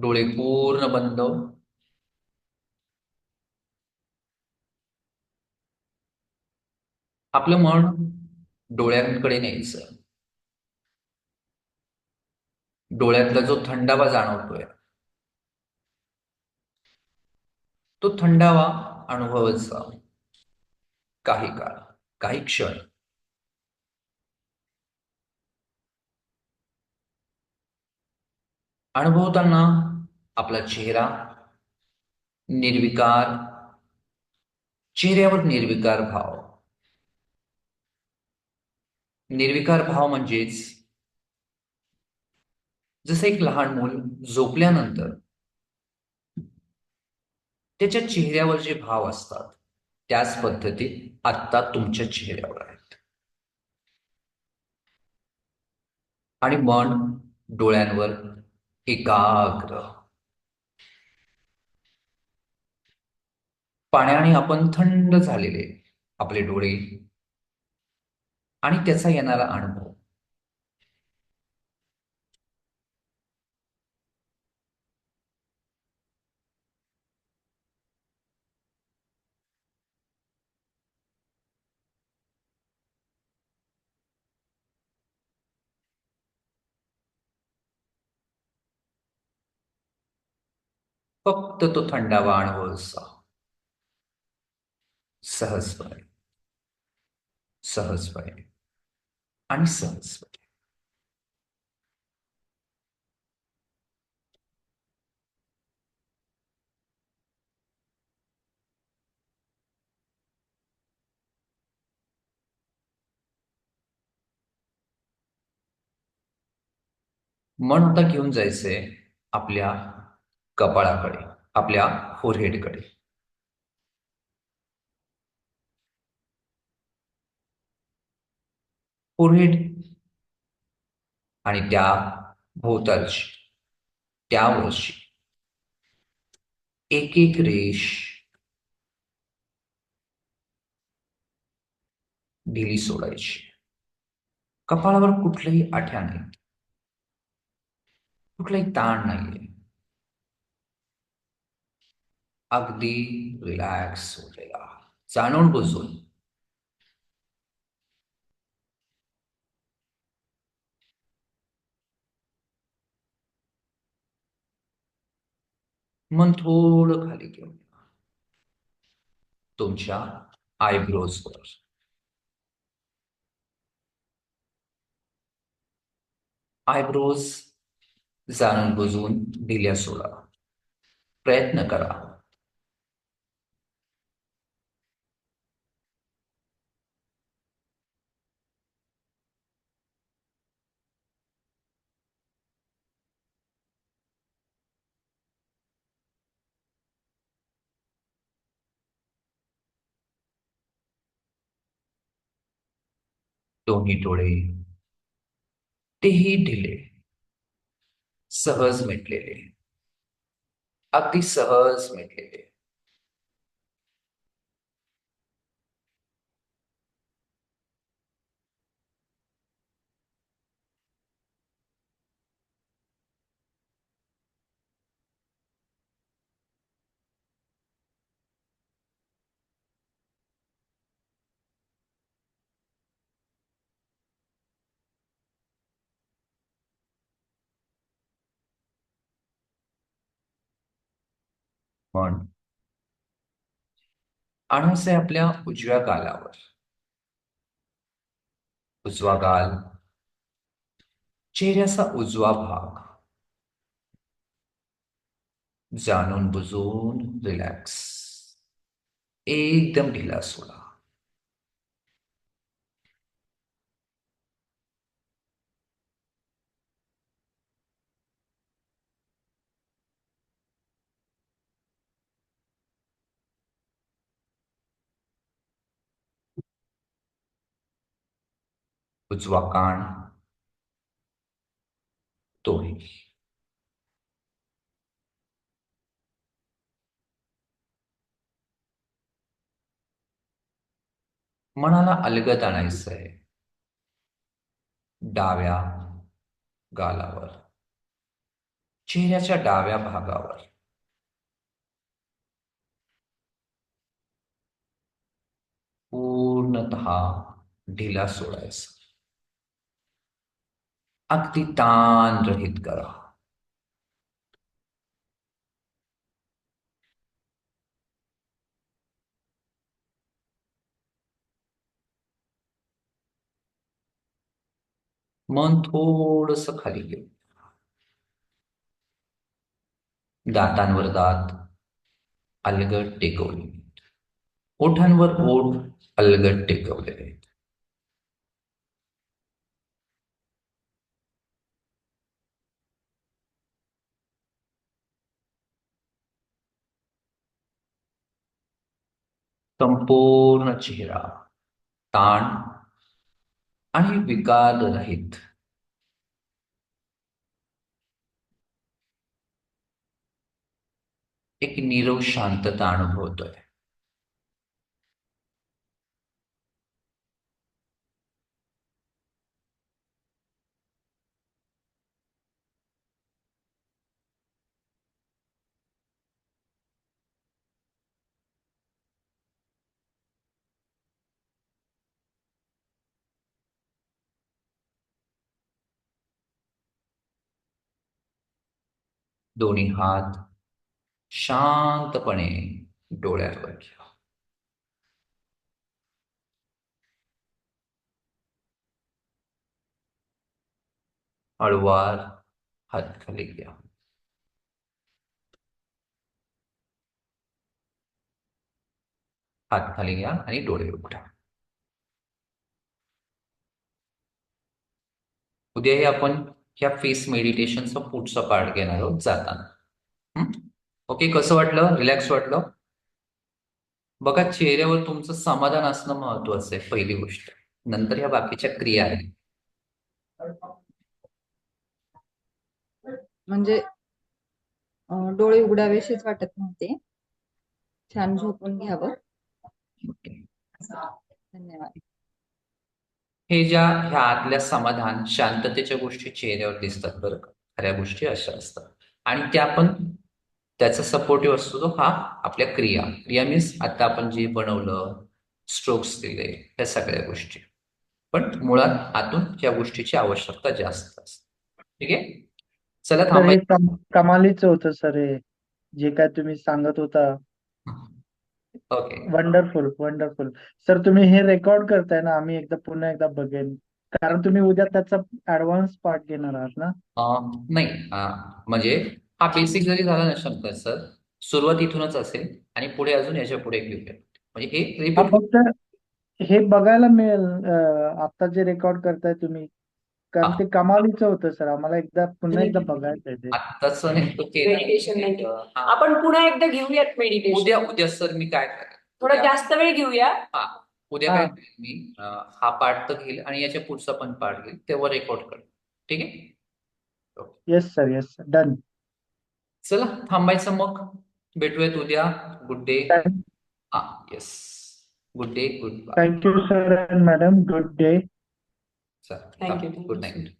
डोळे पूर्ण बंद. आपलं मन डोळ्यांकडे न्यायचं. डोळ्यातला जो थंडावा जाणवतोय तो थंडावा अनुभवायचा. काही काळ काही क्षण. अनुभवताना आपला चेहरा निर्विकार चेहऱ्यावर निर्विकार भाव. निर्विकार भाव म्हणजेच जसं एक लहान मूल झोपल्यानंतर त्याच्या चेहऱ्यावर जे भाव असतात त्याच पद्धतीत आत्ता तुमच्या चेहऱ्यावर आहेत. आणि मन डोळ्यांवर एकाग्र. पाण्याने आपण थंड झालेले आपले डोळे. आणि त्याचा येणारा अनुभव. फक्त तो थंडावा अनुभवाचा सहजपणे. सहजपणे. आणि सहजपणे. मन आता घेऊन जायचंय आपल्या कपाळाकडे आपल्या फोरहेडकडे फोरहेड आणि त्या भोवतालची त्यावरची एक एक रेष ढिली सोडायची. कपाळावर कुठलंही आठ्या नाही कुठलाही ताण नाहीये. अगदी रिलॅक्स होलेला जाणून बुजून. मन थोडं खाली घेऊन तुमच्या तुमच्या आयब्रोजवर आयब्रोज जाणून बुजून दिल्या सोडा. प्रयत्न करा. दोन्ही डोळे तेही ढिले सहज मिटलेले अगदी सहज मिटलेले. मन आणायचंय आपल्या उजव्या गालावर. उजवा गाल चेहऱ्याचा उजवा भाग. जाणून बुजून रिलॅक्स एकदम ढिला सोडा. उजवा कान तोही मनाला अलगत आणायचं आहे डाव्या गालावर. चेहऱ्याच्या डाव्या भागावर. पूर्णतः ढिला सोडायचा. अति तान रहित करा। मन थोड़ सा खाली गेलं. दातांवर दात अलग टेकवले. ओठांवर ओठ अलग अलगट टेकवलेले संपूर्ण चेहरा ताण आणि विकार रहित. एक नीरव शांतता अनुभवतोय. दोन्ही हात शांतपणे डोळ्यावर घ्या हळुवार हात खाली घ्या. हात खाली घ्या आणि डोळे उघडा. उद्याही आपण ह्या फेस मेडिटेशनचा पुढचा पार्ट घेणार आहोत जाताना. ओके कसं वाटलं? रिलॅक्स वाटलं? बघा चेहऱ्यावर तुमचं समाधान असणं महत्वाचं आहे पहिली गोष्ट. नंतर ह्या बाकीच्या क्रिया आहेत. म्हणजे डोळे उघडावेशीच वाटत नव्हते. छान झोपून घ्यावं. धन्यवाद. हे ज्या ह्या आतल्या समाधान शांततेच्या गोष्टी चेहऱ्यावर दिसतात बरं का. खऱ्या गोष्टी अशा असतात. आणि त्या पण त्याचा सपोर्टिव्ह असतो तो हा आपल्या क्रिया. क्रिया मीन्स आता आपण जे बनवलं स्ट्रोक्स दिले ह्या सगळ्या गोष्टी. पण मुळात आतून या गोष्टीची आवश्यकता जास्त असते. ठीक आहे? चला थांबाय कम कमालीचं होतं सर हे. जे काय तुम्ही सांगत होता. ओके वंडरफुल वंडरफुल सर तुम्ही हे रेकॉर्ड करताय ना आम्ही एकदा पुन्हा एकदा बघेन. कारण तुम्ही उद्या त्याचा ऍडव्हान्स पार्ट घेणार आहात ना? अं, नाही अं, म्हणजे हा बेसिक जरी झाला ना शंकर सर सुरुवात इथूनच असेल आणि पुढे अजून याच्यापुढे घेऊया म्हणजे हे हा रिपीट फक्त हे बघायला मिळेल अं, आता जे रेकॉर्ड करताय तुम्ही. कारण हा. ते कमालीचं होतं सर. आम्हाला एकदा पुन्हा एकदा बघायचं आहे ते. आत्ताच नेमकं केलं. Meditation नाही केलं. हा. आपण पुन्हा एकदा घेऊयात मेडिटेशन उद्या उद्या सर मी काय थोडा उद्या- जास्त वेळ घेऊया. उद्या हा. काय करेन मी? अं, हा पार्ट तर घेईल आणि याच्या पुढचा पण पार्ट घेईल. तेव्हा रेकॉर्ड करेन ठीक आहे? Yes sir yes sir done चला थांबायचं मग. भेटूयात उद्या. गुड डे हा. Yes good day good bye thank you sir and madam good day Sir, thank you. Good night.